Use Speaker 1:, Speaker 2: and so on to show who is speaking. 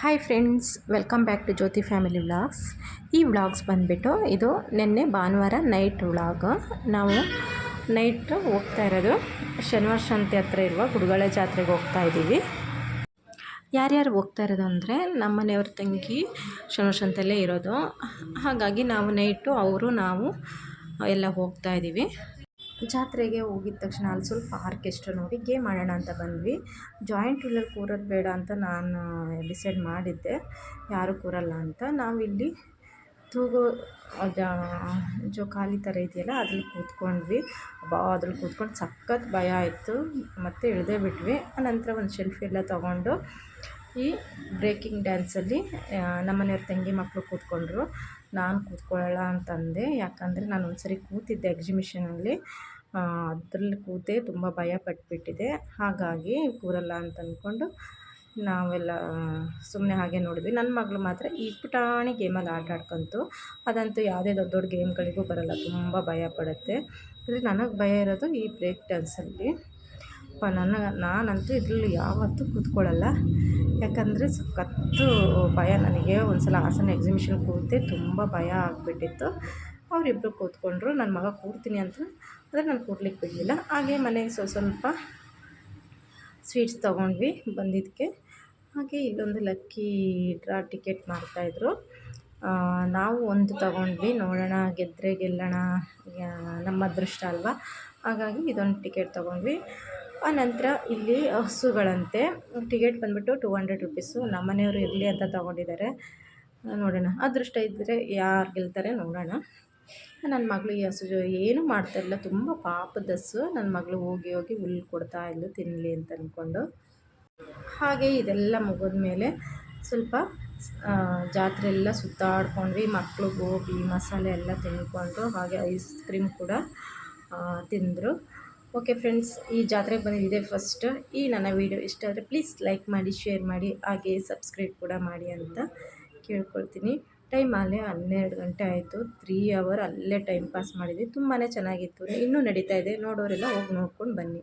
Speaker 1: Hi friends welcome back to Jyoti family vlogs ಈ vlogs ಬಂದುಬಿಟ್ಟು ಇದು ನಿನ್ನೆ ಭಾನುವಾರ ನೈಟ್ ವ್ಲಾಗ್ ನಾವು ನೈಟ್ ಹೋಗ್ತಾ ಇರೋದು ಶನಿವಾರ ಶಾಂತಿ ಹತ್ರ ಇರುವ ಗುಡುಗಳೆ ಜಾತ್ರೆಗೆ ಹೋಗ್ತಾ ಇದ್ದೀವಿ. ಯಾರ್ಯಾರು ಹೋಗ್ತಾ ಇರೋದು ಅಂದರೆ ನಮ್ಮ ಮನೆಯವ್ರ ತಂಗಿ ಶನಿವಾರ ಶಾಂತಿಯಲ್ಲೇ ಇರೋದು. ಹಾಗಾಗಿ ನಾವು ನೈಟು ಅವರು, ನಾವು ಎಲ್ಲ ಹೋಗ್ತಾ ಇದ್ದೀವಿ. ಜಾತ್ರೆಗೆ ಹೋಗಿದ ತಕ್ಷಣ ಅಲ್ಲಿ ಸ್ವಲ್ಪ ಆರ್ಕೆಸ್ಟ್ರಾ ನೋಡಿ ಗೇಮ್ ಆಡೋಣ ಅಂತ ಬಂದ್ವಿ. ಜಾಯಿಂಟ್ ವೀಲಲ್ಲಿ ಕೂರೋದು ಬೇಡ ಅಂತ ನಾನು ಡಿಸೈಡ್ ಮಾಡಿದ್ದೆ. ಯಾರೂ ಕೂರಲ್ಲ ಅಂತ. ನಾವಿಲ್ಲಿ ತೂಗು ಜೋಕಾಲಿ ಥರ ಇದೆಯಲ್ಲ ಅದ್ರಲ್ಲಿ ಕೂತ್ಕೊಂಡ್ವಿ. ಬಾ, ಅದ್ರಲ್ಲಿ ಕೂತ್ಕೊಂಡು ಸಖತ್ ಭಯ ಆಯಿತು. ಮತ್ತು ಇಳ್ದೇ ಬಿಟ್ವಿ. ಆನಂತರ ಒಂದು ಶೆಲ್ಫಿ ಎಲ್ಲ ತೊಗೊಂಡು ಈ ಬ್ರೇಕಿಂಗ್ ಡ್ಯಾನ್ಸಲ್ಲಿ ನಮ್ಮನೆಯವ್ರ ತಂಗಿ ಮಕ್ಕಳು ಕೂತ್ಕೊಂಡ್ರು. ನಾನು ಕೂತ್ಕೊಳ್ಳೋಲ್ಲ ಅಂತಂದೆ. ಯಾಕಂದರೆ ನಾನು ಒಂದು ಸರಿ ಕೂತಿದ್ದೆ ಎಕ್ಸಿಬಿಷನಲ್ಲಿ ಅದರಲ್ಲಿ ಕೂತೆ ತುಂಬ ಭಯ ಪಟ್ಬಿಟ್ಟಿದೆ. ಹಾಗಾಗಿ ಕೂರಲ್ಲ ಅಂತ ಅಂದ್ಕೊಂಡು ನಾವೆಲ್ಲ ಸುಮ್ಮನೆ ಹಾಗೆ ನೋಡಿದ್ವಿ. ನನ್ನ ಮಗಳು ಮಾತ್ರ ಈ ಪುಟಾಣಿ ಗೇಮಲ್ಲಿ ಆಟ ಆಡ್ಕೊಂತು ಅದಂತೂ ಯಾವುದೇ ದೊಡ್ಡ ದೊಡ್ಡ ಗೇಮ್ಗಳಿಗೂ ಬರಲ್ಲ. ತುಂಬ ಭಯ ಪಡುತ್ತೆ. ಅಂದರೆ ನನಗೆ ಭಯ ಇರೋದು ಈ ಬ್ರೇಕ್ ಡ್ಯಾನ್ಸಲ್ಲಿ. ನನ್ನ, ನಾನಂತೂ ಇದರಲ್ಲಿ ಯಾವತ್ತೂ ಕೂತ್ಕೊಳ್ಳಲ್ಲ ಯಾಕಂದರೆ ಸಖತ್ತು ಭಯ ನನಗೆ. ಒಂದು ಸಲ ಹಾಸನ ಎಕ್ಸಿಬಿಷನ್ ಕೂತೆ ತುಂಬ ಭಯ ಆಗಿಬಿಟ್ಟಿತ್ತು. ಅವರಿಬ್ಬರು ಕೂತ್ಕೊಂಡ್ರು ನನ್ನ ಮಗ ಕೂರ್ತೀನಿ ಅಂತ. ಆದರೆ ನಾನು ಕೂರ್ಲಿಕ್ಕೆ ಬಿಡಲಿಲ್ಲ. ಹಾಗೆ ಮನೆಗೆ ಸ್ವಲ್ಪ ಸ್ವಲ್ಪ ಸ್ವೀಟ್ಸ್ ತೊಗೊಂಡ್ವಿ ಬಂದಿದ್ದಕ್ಕೆ ಹಾಗೆ ಇಲ್ಲೊಂದು ಲಕ್ಕಿ ಡ್ರಾ ಟಿಕೆಟ್ ಮಾಡ್ತಾಯಿದ್ರು ನಾವು ಒಂದು ತೊಗೊಂಡ್ವಿ. ನೋಡೋಣ ಗೆದ್ದರೆ ಗೆಲ್ಲೋಣ ನಮ್ಮ ಅದೃಷ್ಟ ಅಲ್ವಾ? ಹಾಗಾಗಿ ಇದೊಂದು ಟಿಕೆಟ್ ತೊಗೊಂಡ್ವಿ. ಆನಂತರ ಇಲ್ಲಿ ಹಸುಗಳಂತೆ. ಟಿಕೆಟ್ ಬಂದುಬಿಟ್ಟು ಟೂ ಹಂಡ್ರೆಡ್ ರುಪೀಸು ನಮ್ಮ ಮನೆಯವರು ಇರಲಿ ಅಂತ ತೊಗೊಂಡಿದ್ದಾರೆ. ನೋಡೋಣ. ಅದೃಷ್ಟ ಇದ್ದರೆ ಯಾರು ಗೆಲ್ತಾರೆ ನೋಡೋಣ. ನನ್ನ ಮಗಳು ಈ ಹಸು ಏನೂ ಮಾಡ್ತಾಯಿರಲಿಲ್ಲ ತುಂಬ ಪಾಪದ ಹಸು. ನನ್ನ ಮಗಳು ಹೋಗಿ ಹೋಗಿ ಹುಲ್ಲು ಕೊಡ್ತಾ ಇದ್ಲು ತಿನ್ನಲಿ ಅಂತ ಅಂದ್ಕೊಂಡು ಹಾಗೆ ಇದೆಲ್ಲ ಮುಗಿದ ಮೇಲೆ ಸ್ವಲ್ಪ ಜಾತ್ರೆ ಎಲ್ಲ ಸುತ್ತಾಡ್ಕೊಂಡ್ವಿ. ಮಕ್ಕಳು ಗೋಬಿ, ಮಸಾಲೆ ಎಲ್ಲ ತಿನ್ಕೊಂಡು ಹಾಗೆ ಐಸ್ ಕ್ರೀಮ್ ಕೂಡ ತಿಂದರು. ಓಕೆ ಫ್ರೆಂಡ್ಸ್, ಈ ಜಾತ್ರೆಗೆ ಬಂದಿದೆ ಫಸ್ಟ್. ಈ ನನ್ನ ವಿಡಿಯೋ ಇಷ್ಟ ಆದರೆ ಪ್ಲೀಸ್ ಲೈಕ್ ಮಾಡಿ, ಶೇರ್ ಮಾಡಿ, ಹಾಗೆ ಸಬ್ಸ್ಕ್ರೈಬ್ ಕೂಡ ಮಾಡಿ ಅಂತ ಕೇಳ್ಕೊಳ್ತೀನಿ. ಟೈಮ್ ಅಲ್ಲೇ ಹನ್ನೆರಡು ಗಂಟೆ ಆಯಿತು. ತ್ರೀ ಅವರ್ ಅಲ್ಲೇ ಟೈಮ್ ಪಾಸ್ ಮಾಡಿದ್ವಿ. ತುಂಬಾ ಚೆನ್ನಾಗಿತ್ತು. ಇನ್ನೂ ನಡೀತಾ ಇದೆ. ನೋಡೋರೆಲ್ಲ ಹೋಗಿ ನೋಡ್ಕೊಂಡು ಬನ್ನಿ.